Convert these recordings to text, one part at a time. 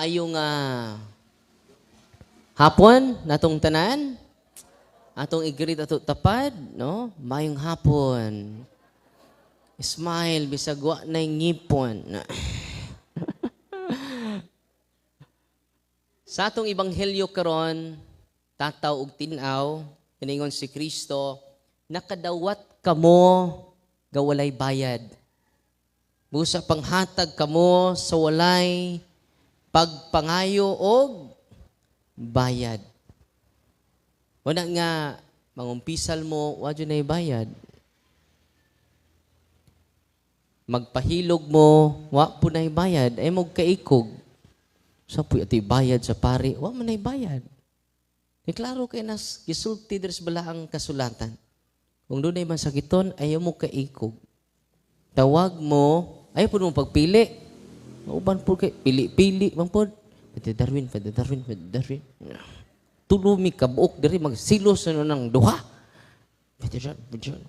maayo nga hapon natong tanan. Atong igreet ato tapad, no? Mayong hapon. Smile bisag wa na ngipon. Sa atong ebanghelyo karon, tataw ug tinaw, kiningon si Kristo, nakadawat kamo nga walay bayad. Busa panghatag kamo sa walay pagpangayo og bayad. Wala nga mangumpisal mo, wa na bayad. Magpahilog mo, wa po na bayad, ay mo kaikog. Sa po iti bayad sa pari, wa man na bayad. Di klaro kay nas gisulti deres bala ang kasulatan. Kung doon ay masakiton, ayaw mo kaikog. Tawag mo, ayaw po mo pagpili. Mauban po kay, pili-pili, man po. Pwede Darwin, pwede Darwin, pwede Darwin. Tulumi ka buok diri magsilos na ng duha. Pwede dyan, pwede dyan.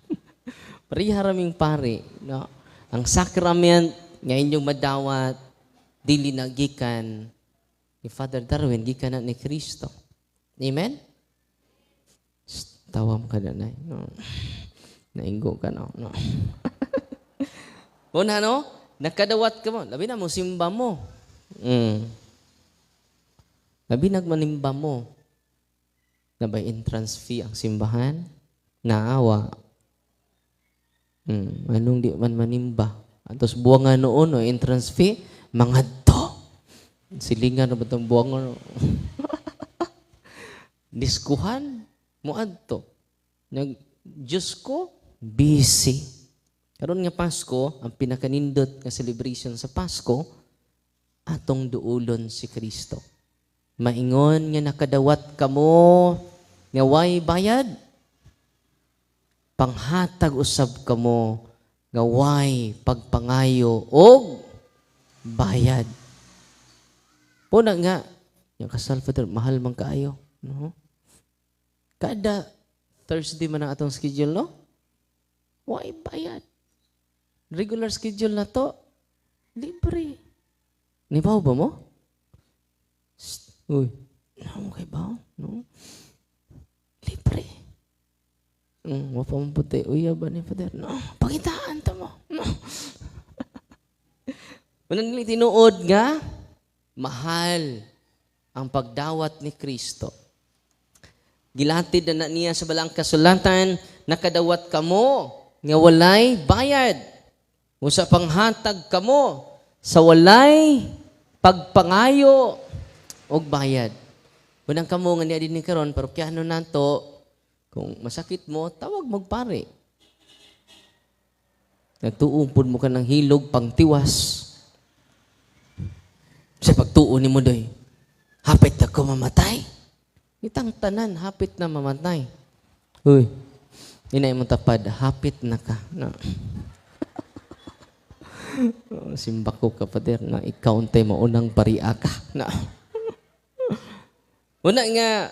Pariharaming pare, no? Ang sacrament nga inyong madawat, dili na gikan ni Father Darwin, gikan na ni Kristo. Amen? Tawam ka na, nay. No. Nainggo ka na. No. Una, no? Nakadawat ka mo. Labi na mo, simba mo. Mm. Labi nagmanimba mo. Na by entrance fee ang simbahan? Naawa. Mm. Anong di man manimba? Atos buwangan noon, no, entrance fee, mga to. Silingan na ba itong buwangan? No? Diskuhan, muadto. Nag, Diyos ko, busy. Karon nga Pasko, ang pinakanindot nga celebration sa Pasko, atong duulon si Kristo. Maingon nga nakadawat kamo nga way bayad. Panghatag usab kamo nga way pagpangayo og bayad. Puna nga, yung kasal father, mahal man kaayo. No? Kada Thursday man ang atong schedule, no? Why bayad? Regular schedule na to, libre. Nibaw ba mo? Shh, Uy, ano kay baw? No? Libre. Mm, wapa mo puti. Uy, ba ni Father? No, pakitaan ta mo. No. Unang tinuod nga, mahal ang pagdawat ni Kristo. Gilatid na na niya sa balang kasulatan, nakadawat kamo, nga walay bayad. Usa panghatag kamo, sa walay pagpangayo og bayad. Unang kamo nga niya din karon parokyano nato kung masakit mo tawag magpare. Nagtuon mo ka ng hilog pang tiwas. Sa pagtuon ni mo doy, hapit na ko mamatay. Itang tanan, hapit na mamatay. Uy, inay mo tapad, hapit na ka. No. Simba ko kapader na ikaw untay maunang paria ka. Na. Una nga,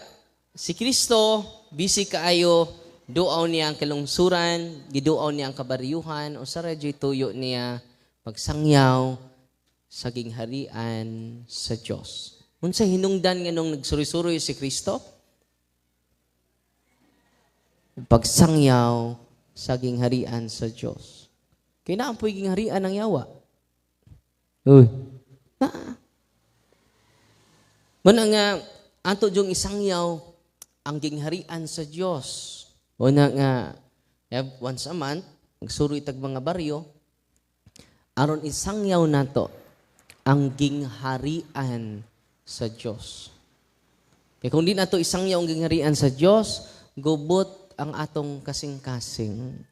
si Kristo, busy kaayo, duaw niya ang kalungsuran, giduaw niya ang kabaryuhan, o sa tuyo niya pagsangyaw sa gingharian sa Diyos. Unsa hinungdan nga nung nagsuri-suri si Kristo? Pagsangyaw sa gingharian sa Diyos. Kaya na ang po'y gingharian ng yawa. Uy. Na. Muna nga, ato yung isangyaw ang gingharian sa Diyos. Una nga, eh, once a month, magsuro itag mga baryo, aron isangyaw nato ang gingharian sa Diyos. Kaya kung di nato isangyaw ang gingharian sa Diyos, gubot ang atong kasing-kasing.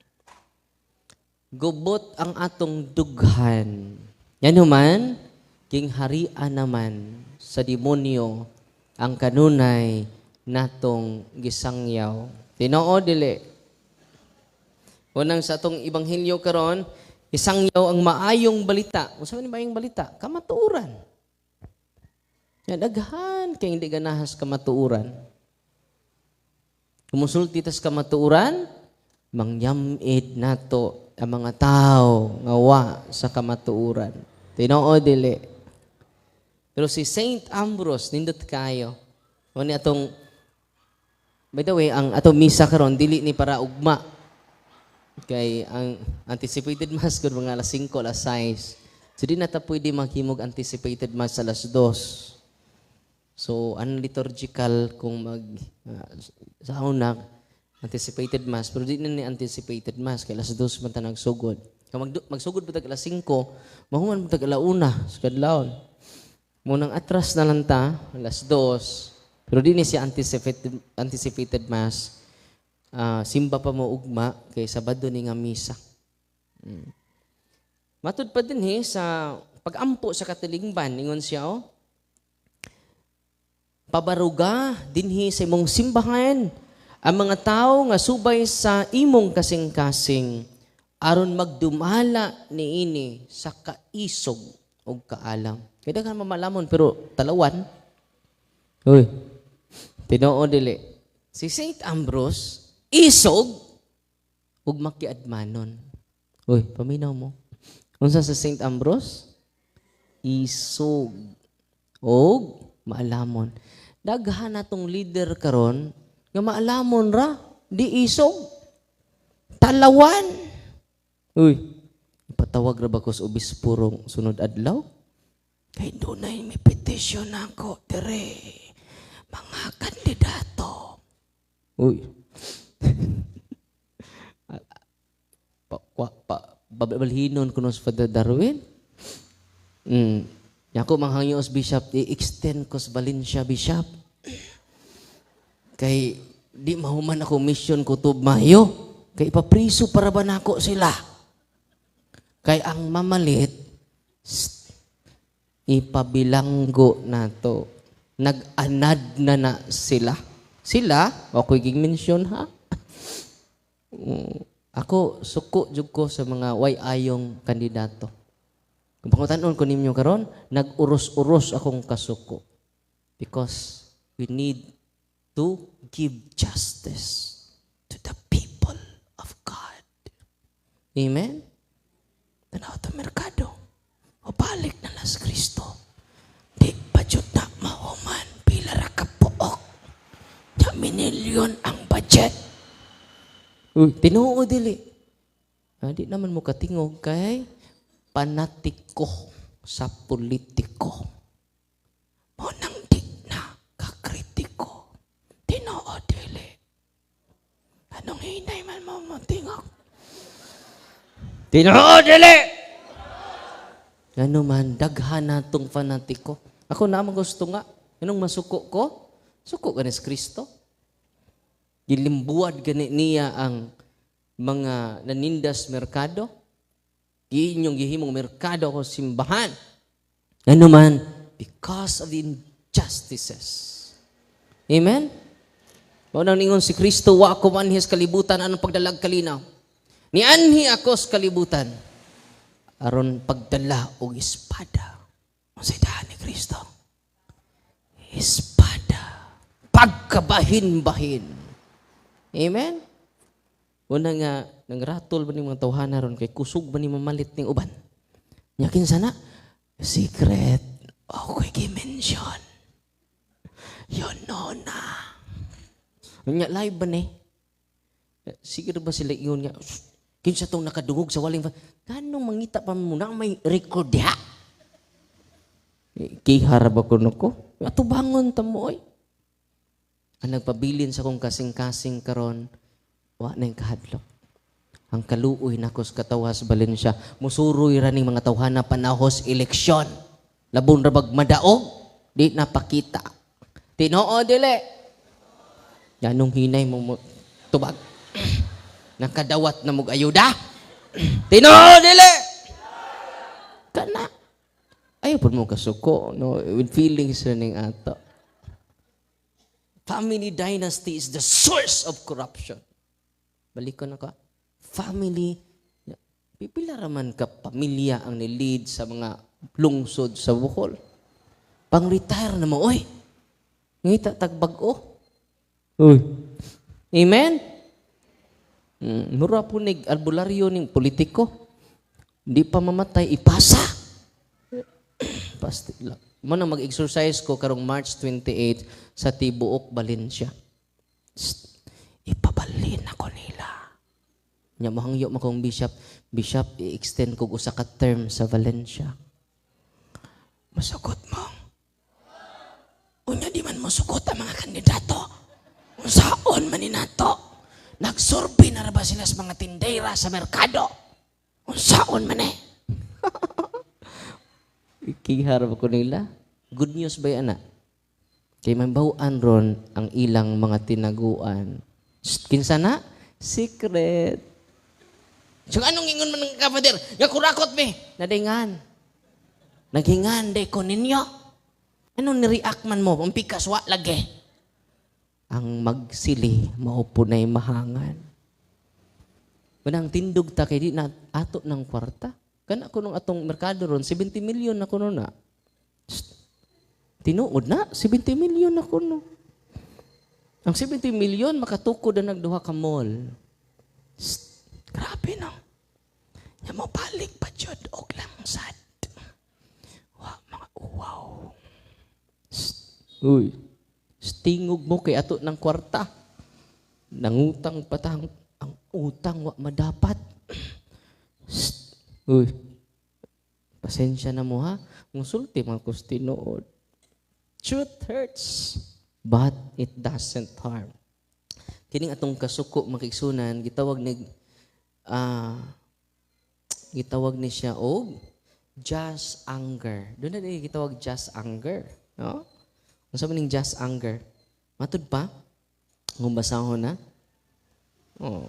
Gubot ang atong dughan. Yan human, gingharian naman sa demonyo ang kanunay natong gisangyaw. Tinoo dili. Unang sa atong ibanghilyo karon, isangyaw ang maayong balita. Unsa man maayong balita? Kamatuoran. Yan daghan kay hindi ganahas kamatuoran. Kumusulti tas kamatuoran, mangyamid nato ang mga tao nga wa sa kamatuoran. Tinoo dili. Pero si Saint Ambrose, nindot kayo. O ni atong, by the way, ang atong misa karon dili ni para ugma. Kay ang anticipated mass gud mga alas 5, alas 6. So di na ta pwede maghimog anticipated mass alas 2. So unliturgical kung mag ah, sa una anticipated mass pero di na ni anticipated mass kay alas 2 man ta nagsugod. Kung mag magsugod pa alas 5, mahuman mo tag alauna sa kadlawon. Munang atras na lang ta, alas 2. Pero di ni siya anticipated, anticipated mass. Ah, simba pa mo ugma kay Sabado ni nga misa. Mm. Matud pa din he sa pagampo sa katilingban ingon siya oh. Pabaruga dinhi sa imong simbahan ang mga tao nga subay sa imong kasing-kasing aron magdumala niini sa kaisog o kaalam. Kaya ka mamalamon pero talawan. Uy, tinoo dili. Si Saint Ambrose, isog, ug makiadmanon. Uy, paminaw mo. Unsa sa Saint Ambrose? Isog. Og maalamon. Daghan natong leader karon nga maalamon ra, di isog. Talawan. Uy, ipatawag ra ba ko sa obispurong sunod adlaw? Kay dunay may petition ako, dire. Mga kandidato. Uy. pa, pa, pa, babalhinon ko sa Father Darwin. Mm. Yako manghangyo os bishop, i-extend ko sa Valencia bishop. Kay di mahuman ako mission ko to mayo. Kay ipapriso para ba nako sila? Kay ang mamalit, ipabilanggo na to. Nag-anad na na sila. Sila, ako ging mention ha. Mm, ako suko jud ko sa mga way ayong kandidato. Kung pangutanon ko ninyo karon, nag-uros-uros akong kasuko. Because we need to give justice to the people of God. Amen? Tanaw to merkado. O balik na las Kristo. Di jud na mahuman pila ra ka puok. Ya ang budget. Uy, tinuo dili. Ah, di naman mo katingog kay panatiko sa politiko. Mo na kakritiko. Tinoo dili. Anong hinay man mo mo tingog? Tinoo dili! Ano man, daghan na tong fanatiko. Ako naman gusto nga. Anong masuko ko? Suko ka ni Kristo. Gilimbuad gani niya ang mga nanindas merkado. Inyong gihimong merkado ko simbahan. Ano man, because of the injustices. Amen? Maunang ningon si Kristo, wa ako manhis kalibutan, anong pagdalag kalinaw? Ni anhi ako sa kalibutan, aron pagdala og espada. Ang saydahan ni Kristo. Espada. Pagkabahin-bahin. Amen? Una nga, nangratol ba ni mga tawhana ron kay kusog ba ni mamalit ning uban? Yakin sana, secret, ako kay mention. Yun no na. Nya live ba ni? Sige ba sila iyon nga, "Shh, kinsa tong nakadungog sa waling, kanong mangita pa mo na may record diha? Kihar ba ko ko? Ato bangon ta mo oy. Ang nagpabilin sa kong kasing-kasing karon, wa na yung kahadlok. Ang kaluoy na sa katawas Valencia, musuroy ra ning mga tawhana panahos eleksyon. Labon ra bag madaog, di napakita. Tinoo dili. Yanong hinay mo mo tubag. Nakadawat na mog ayuda. Tinoo dili. Kana. Ayaw po mo kasuko, no? With feelings ning ato. Family dynasty is the source of corruption. Balik ko na ka. Family, pipila raman ka pamilya ang nilid sa mga lungsod sa Bukol. Pang-retire na mo, oy. Ngita tagbag-o. Uy. Amen? Mm, po nig albularyo ning politiko. Di pa mamatay, ipasa. Pasti lang. mo na mag-exercise ko karong March 28 sa Tibuok, Valencia. Ipabalin ako nila. Nya mahangyo mo kong bishop, bishop i-extend ko usa ka term sa Valencia. Masugot mo. Unya di man masugot ang mga kandidato. Unsaon man nato? Nagsurvey na ra ba sila sa mga tindera sa merkado? Unsaon man eh? Ikiharap ko nila. Good news ba yan, anak? Kay mambawaan ron ang ilang mga tinaguan. Kinsa na? Secret. So anong ingon man ng kapader? Nga kurakot me. Nadingan. Naghingan de ko ninyo. Anong ni-react man mo? Ang pikas wa lagi. Ang magsili, maupo na'y mahangan. Manang tindog ta kay di na ato ng kwarta. Kana ko nung atong merkado ron, 70 million na kuno na. Shh. Tinuod na, 70 million na kuno. Ang 70 million, makatukod na nagduha ka mall. Shh. Grabe no. Nya mo balik pa jud og langsad. Wa mga uwaw. Shh. Uy. Stingog mo kay ato ng kwarta. Nangutang patang ang utang wa madapat. Shh. Uy. Pasensya na mo ha. Musulti mga kus tinuod. Truth hurts, but it doesn't harm. Kining atong kasuko makigsunan gitawag ni ah gitawag ni siya og just anger. Doon na gitawag just anger, no? Unsa man ning just anger? Matud pa? Kung basahon na? Oh.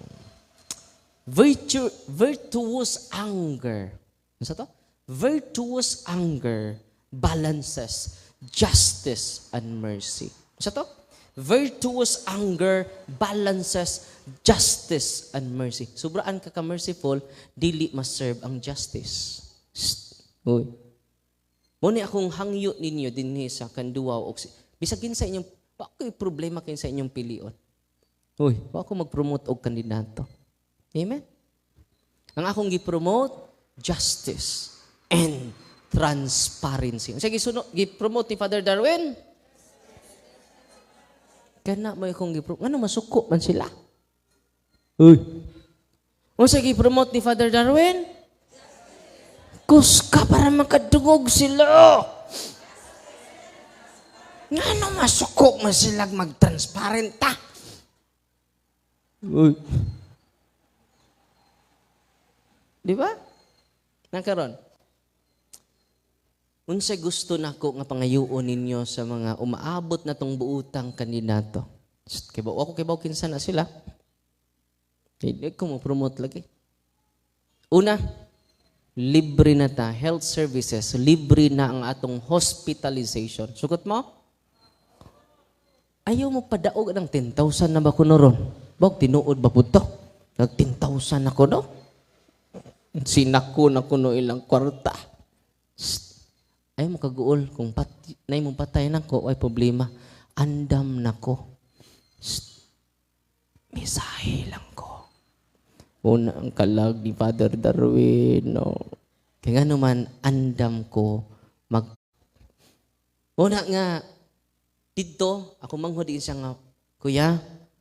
Virtue, virtuous anger. Ano sa to? Virtuous anger balances justice and mercy. Ano sa to? Virtuous anger balances justice and mercy. Sobraan ka ka-merciful, dili ma-serve ang justice. Shh. Uy. Muna akong hangyo ninyo dinhi sa kanduwa o si- bisagin sa inyong wa ko'y problema kayo sa inyong pilion. Uy, wa ako mag-promote og kandidato. Amen? Ang akong gi-promote, justice and transparency. Sige, suno, gi-promote ni Father Darwin. Kana mo akong gi-promote. Ano, masuko man sila. Uy. O sige, promote ni Father Darwin. Kuska para makadungog sila. Nga ano masuko man sila mag-transparent ta. Uy. Di ba? Nakaron. Unsay gusto nako nga pangayuon ninyo sa mga umaabot na tong buutang kandidato. Ba ako ba kinsa na sila? Hindi ko mo promote lagi. Una, libre na ta health services, libre na ang atong hospitalization. Sugot mo? Ayaw mo padaog ng 10,000 na ba kuno ron? Bog tinuod ba to? Nag 10,000 ako no? Sinako na kuno ilang kwarta. Ay mo kaguol kung pat nay mo patay nako ay problema. Andam nako. Shh. Misahe lang ko. Una ang kalag ni Father Darwin. No. Kaya nga naman, andam ko mag... Una nga, dito, ako manghudin siya nga, Kuya,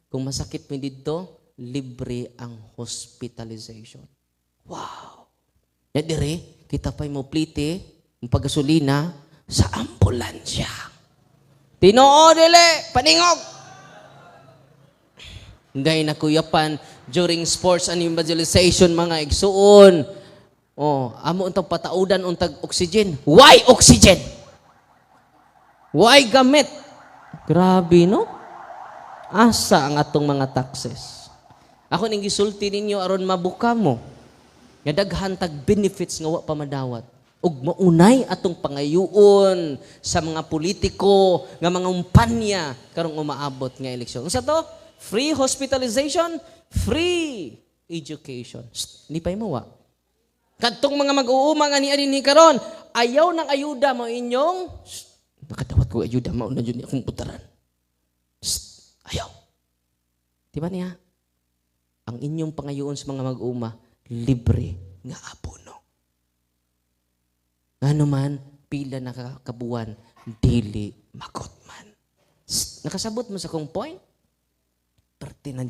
kung masakit mo dito, libre ang hospitalization. Wow! Ya dire, kita pa'y mo plite, ang pagasolina, sa ambulansya. Tinoo dili, paningog! Dahil nakuyapan during sports and evangelization mga igsuon. Oh, amo untag pataudan untag oxygen. Why oxygen? Why gamit? Grabe no? Asa ang atong mga taxes? Ako ning gisulti ninyo aron mabuka mo. Nga daghan tag benefits nga wa pa madawat. Ug maunay atong pangayuon sa mga politiko nga mga umpanya karong umaabot nga eleksyon. Unsa to? Free hospitalization, free education. Shh, pa mo wa. Kadtong mga mag-uuma nga ni ani ni karon, ayaw ng ayuda mo inyong Shh, ko ayuda mao na jud akong putaran. Ayaw. Di ba niya? Ang inyong pangayoon sa mga mag-uuma, libre nga abono. Ano man, pila na ka- kabuan, dili makot man. Nakasabot mo sa kong point? Perti na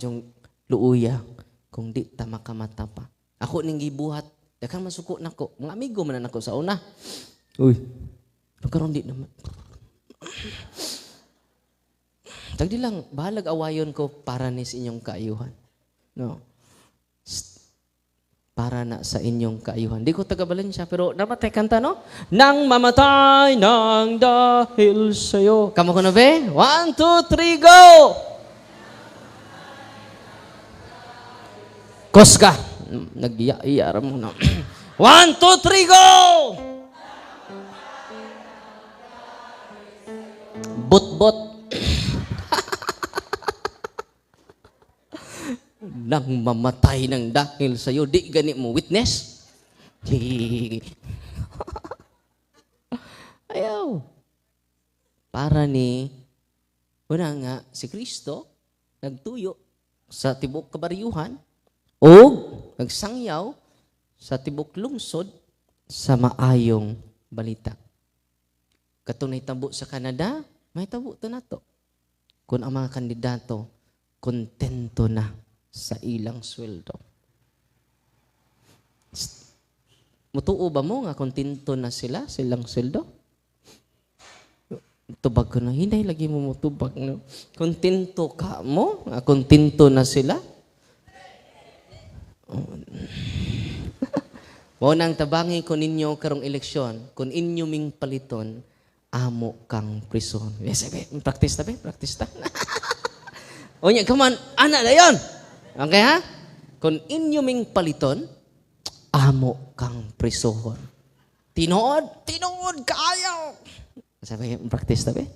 luuya kung di ta makamata pa. Ako ning gibuhat, daghang masuko nako. Mga amigo man na nako sa una. Uy, nagkaroon di naman. Tagdi lang, bahalag awayon ko para ni sa inyong kaayuhan. No. Para na sa inyong kaayuhan. Di ko taga Valencia, pero namatay kanta, no? Nang mamatay nang dahil sa'yo. Kamo ko na, be? One, two, three, go! Koska. Nag-iya-iya mo na. One, two, three, go! Bot-bot. nang mamatay ng dahil sa'yo, di gani mo witness? Ayaw. Para ni, una nga, si Kristo, nagtuyo sa tibok kabaryuhan, o nagsangyaw sa tibok lungsod sa maayong balita. Katunay tabo sa Canada, may tabo to na to. Kung ang mga kandidato, kontento na sa ilang sweldo. Mutuo ba mo nga kontento na sila, silang sweldo? Tubag ko na, hinay lagi mo mutubag. No? Kontento ka mo? Kontento na sila? Mo nang tabangi ko ninyo karong eleksyon, kung inyo ming paliton, amo kang prison. Yes, be, practice ta be, practice ta. o nya, come on, ana na yon. Okay ha? Kung inyo ming paliton, amo kang prison. Tinood, tinood kayo. Sabi, practice ta be.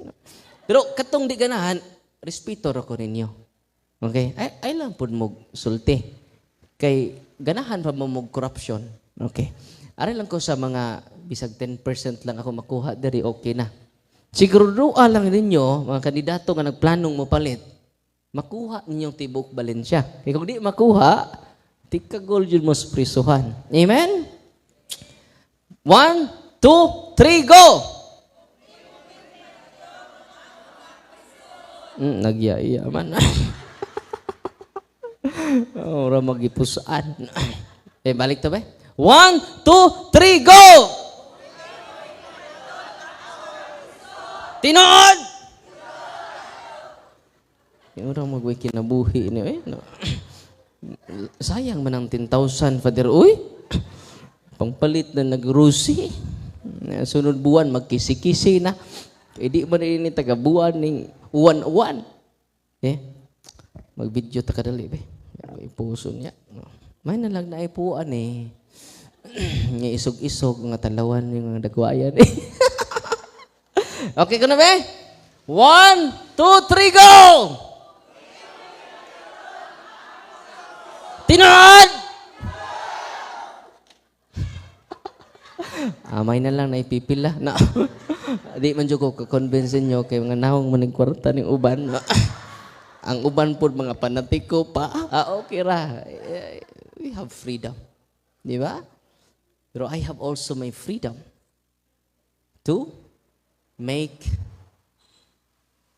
Pero katong di ganahan, respeto ra ko ninyo. Okay? Ay, ay lang pud mo sulti. Kay ganahan pa mo mo corruption. Okay. Ari lang ko sa mga bisag 10% lang ako makuha diri okay na. Siguruduan lang ninyo mga kandidato nga nagplanong mo palit. Makuha ninyong tibok Valencia. Kay kung di makuha, tikagol yun mo prisuhan. Amen? One, two, three, go! Mm, nagyaya man. Ora magipusaan. eh, balik to ba? One, two, three, go! Tinood! Yung orang magway kinabuhi ni eh. No. Sayang man ang 10,000, Father. Uy! Pangpalit na nagrusi. Sunod buwan, magkisi-kisi na. Eh, di ba rin ni taga-buwan ning uwan-uwan? Eh, mag-video ta kadali, be. May puso niya. May na lang na ipuan eh. Nga isog-isog nga talawan yung dagwayan eh. okay ko na be? One, two, three, go! Tinood! Amay na lang na ipipila. Na, di man dyan ko kakonbensin nyo kay mga nahong manig kwarta ng uban. Ang uban po mga panatiko pa. Ah, okay ra. Eh, We have freedom. Di ba? Pero I have also my freedom to make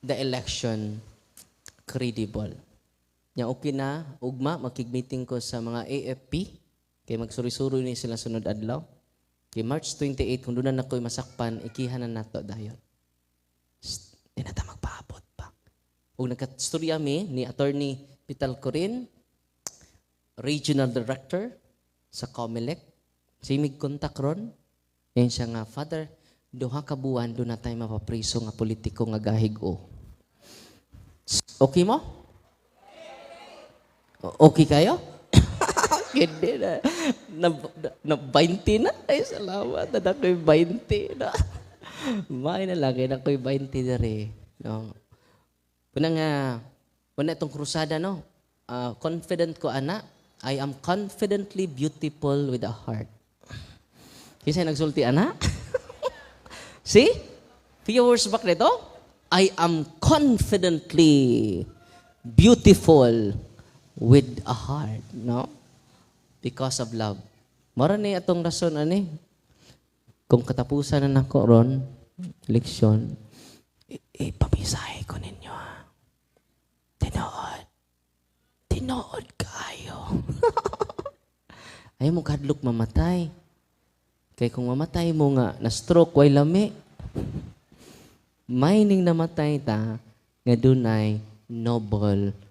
the election credible. Nya okay na, ugma, makig-meeting ko sa mga AFP, kay magsuri-suri ni sila sunod adlaw. Kay March 28, kung doon na ako'y masakpan, ikihan na nato dayon. Shh, Di na magpaabot pa. Ug nagkastorya mi ni Attorney Pital Corin, Regional Director sa COMELEC, simig kontak ron, yan siya nga, Father, duha ka buwan, doon na tayo mapapriso nga politiko nga gahig o. Okay mo? Okay kayo? Hindi na. Na, na, na 20 na. Ay, salamat. Na ako'y 20 na. May na lang. Na ako'y 20 na rin. No. Una nga, una itong krusada, no? Ah, confident ko, ana, I am confidently beautiful with a heart. Kasi nagsulti, ana? See? Few words back nito. I am confidently beautiful with a heart, no? Because of love. Mara ni atong rason ani. kung katapusan na nako ron, leksyon, ipapisahe ko ninyo ha. Tinood. Tinood kayo. Ayaw mo kadlok mamatay. Kaya kung mamatay mo nga, na stroke, way lami. May ning namatay ta, nga dunay noble